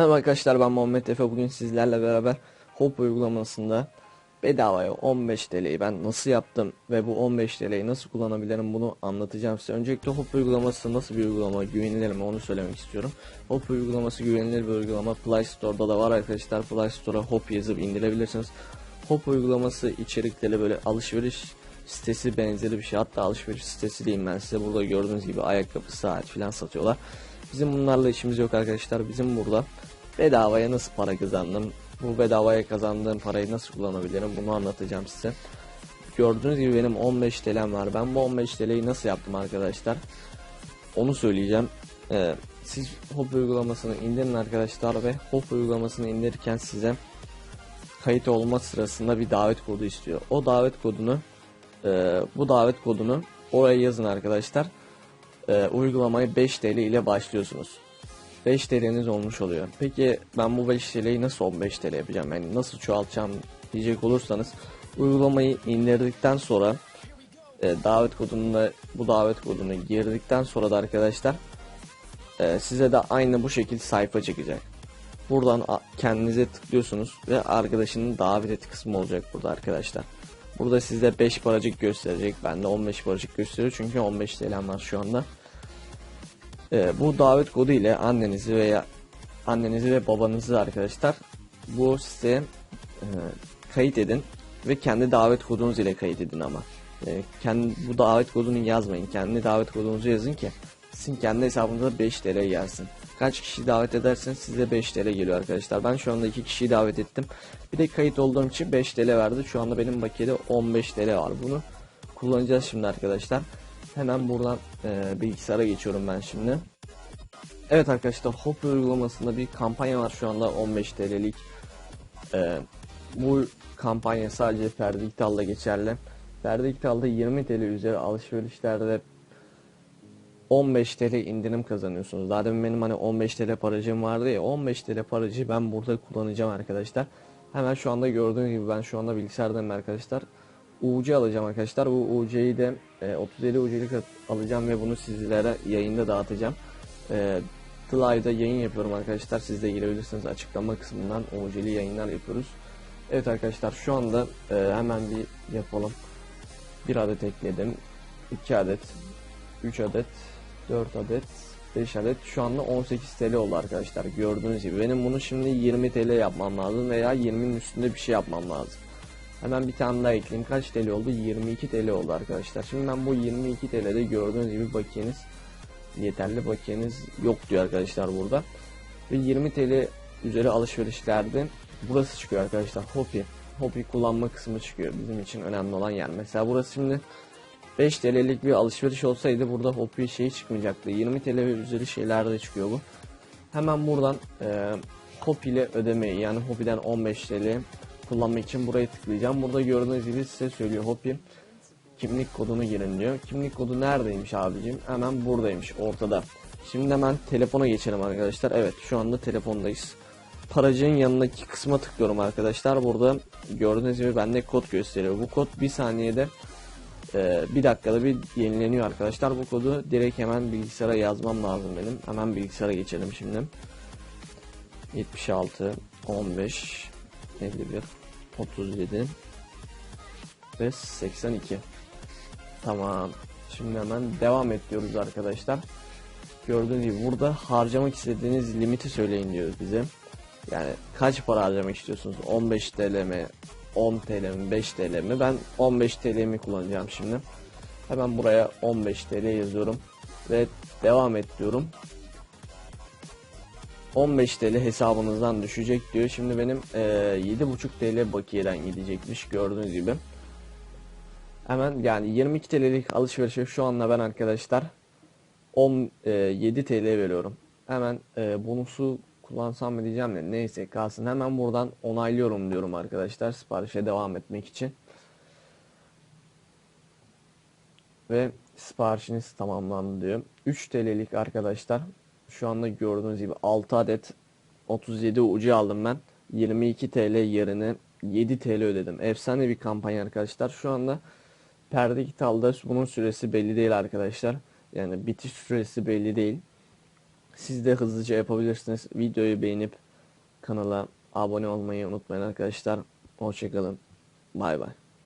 Merhaba arkadaşlar ben Muhammed Efe bugün sizlerle beraber Hop uygulamasında bedavaya 15 TL'yi ben nasıl yaptım ve bu 15 TL'yi nasıl kullanabilirim bunu anlatacağım size. Öncelikle Hop uygulaması nasıl bir uygulama güvenilir mi onu söylemek istiyorum. Hop uygulaması güvenilir bir uygulama Play Store'da da var arkadaşlar Play Store'a Hop yazıp indirebilirsiniz. Hop uygulaması içerikleri böyle alışveriş sitesi benzeri bir şey hatta alışveriş sitesi diyeyim ben size burada gördüğünüz gibi ayakkabı saat filan satıyorlar. Bizim bunlarla işimiz yok arkadaşlar. Bizim burada bedavaya nasıl para kazandım, bu bedavaya kazandığım parayı nasıl kullanabilirim bunu anlatacağım size. Gördüğünüz gibi benim 15 TL'm var. Ben bu 15 TL'yi nasıl yaptım arkadaşlar? Onu söyleyeceğim. Ee, siz Hop uygulamasını indirin arkadaşlar ve Hop uygulamasını indirirken size kayıt olma sırasında bir davet kodu istiyor. O davet kodunu e, bu davet kodunu oraya yazın arkadaşlar. E, uygulamayı 5 TL ile başlıyorsunuz. 5 TL'niz olmuş oluyor. Peki ben bu 5 TL'yi nasıl 15 TL yapacağım? Yani nasıl çoğaltacağım diyecek olursanız uygulamayı indirdikten sonra e, davet kodunda bu davet kodunu girdikten sonra da arkadaşlar e, size de aynı bu şekilde sayfa çıkacak. Buradan kendinize tıklıyorsunuz ve arkadaşının davet et kısmı olacak burada arkadaşlar. Burada sizde 5 paracık gösterecek. Bende 15 paracık gösteriyor çünkü 15 TL'm var şu anda. Ee, bu davet kodu ile annenizi veya annenizi ve babanızı arkadaşlar bu siteye e, kayıt edin ve kendi davet kodunuz ile kayıt edin ama. E, kendi bu davet kodunu yazmayın. Kendi davet kodunuzu yazın ki sizin kendi hesabınıza 5 TL gelsin. Kaç kişi davet ederseniz size 5 TL geliyor arkadaşlar. Ben şu anda 2 kişiyi davet ettim. Bir de kayıt olduğum için 5 TL verdi. Şu anda benim bakiyede 15 TL var. Bunu kullanacağız şimdi arkadaşlar. Hemen buradan e, bilgisayara geçiyorum ben şimdi. Evet arkadaşlar Hop uygulamasında bir kampanya var şu anda 15 TL'lik. E, bu kampanya sadece Ferdi İktal'da geçerli. Ferdi İktal'da 20 TL üzeri alışverişlerde 15 TL indirim kazanıyorsunuz. Zaten benim hani 15 TL paracığım vardı ya 15 TL paracığı ben burada kullanacağım arkadaşlar. Hemen şu anda gördüğünüz gibi ben şu anda bilgisayardayım arkadaşlar. UC alacağım arkadaşlar. Bu UC'yi de e, 37 UC'lik alacağım ve bunu sizlere yayında dağıtacağım. E, Live'da yayın yapıyorum arkadaşlar. Siz de girebilirsiniz açıklama kısmından UC'li yayınlar yapıyoruz. Evet arkadaşlar şu anda e, hemen bir yapalım. Bir adet ekledim. 2 adet 3 adet 4 adet 5 adet. Şu anda 18 TL oldu arkadaşlar gördüğünüz gibi. Benim bunu şimdi 20 TL yapmam lazım veya 20'nin üstünde bir şey yapmam lazım. Hemen bir tane daha ekleyeyim. Kaç TL oldu? 22 TL oldu arkadaşlar. Şimdi ben bu 22 TL'de gördüğünüz gibi bakiyeniz yeterli. Bakiyeniz yok diyor arkadaşlar burada. Ve 20 TL üzeri alışverişlerde burası çıkıyor arkadaşlar. Hopi. Hopi kullanma kısmı çıkıyor bizim için önemli olan yer. Mesela burası şimdi 5 TL'lik bir alışveriş olsaydı burada Hopi şey çıkmayacaktı. 20 TL ve üzeri şeyler de çıkıyor bu. Hemen buradan e, Hopi ile ödemeyi yani Hopi'den 15 TL kullanmak için buraya tıklayacağım. Burada gördüğünüz gibi size söylüyor Hopi kimlik kodunu girin diyor. Kimlik kodu neredeymiş abicim? Hemen buradaymış ortada. Şimdi hemen telefona geçelim arkadaşlar. Evet şu anda telefondayız. Paracığın yanındaki kısma tıklıyorum arkadaşlar. Burada gördüğünüz gibi bende kod gösteriyor. Bu kod bir saniyede ee, bir dakikada bir yenileniyor arkadaşlar. Bu kodu direkt hemen bilgisayara yazmam lazım benim. Hemen bilgisayara geçelim şimdi. 76 15 51 37 ve 82 Tamam. Şimdi hemen devam et diyoruz arkadaşlar. Gördüğünüz gibi burada harcamak istediğiniz limiti söyleyin diyoruz bize. Yani kaç para harcamak istiyorsunuz? 15 TL mi? 10 TL mi 5 TL mi? Ben 15 TL'mi kullanacağım şimdi. Hemen buraya 15 TL yazıyorum ve devam et diyorum. 15 TL hesabınızdan düşecek diyor. Şimdi benim e, 7,5 TL bakiyeden gidecekmiş gördüğünüz gibi. Hemen yani 22 TL'lik alışverişe şu anda ben arkadaşlar 10 e, 7 TL veriyorum. Hemen e, bonusu kullansam mı diyeceğim de neyse kalsın hemen buradan onaylıyorum diyorum arkadaşlar siparişe devam etmek için. Ve siparişiniz tamamlandı diyor. 3 TL'lik arkadaşlar şu anda gördüğünüz gibi 6 adet 37 ucu aldım ben. 22 TL yerine 7 TL ödedim. Efsane bir kampanya arkadaşlar. Şu anda perde kitalda bunun süresi belli değil arkadaşlar. Yani bitiş süresi belli değil. Siz de hızlıca yapabilirsiniz. Videoyu beğenip kanala abone olmayı unutmayın arkadaşlar. Hoşçakalın. Bay bay.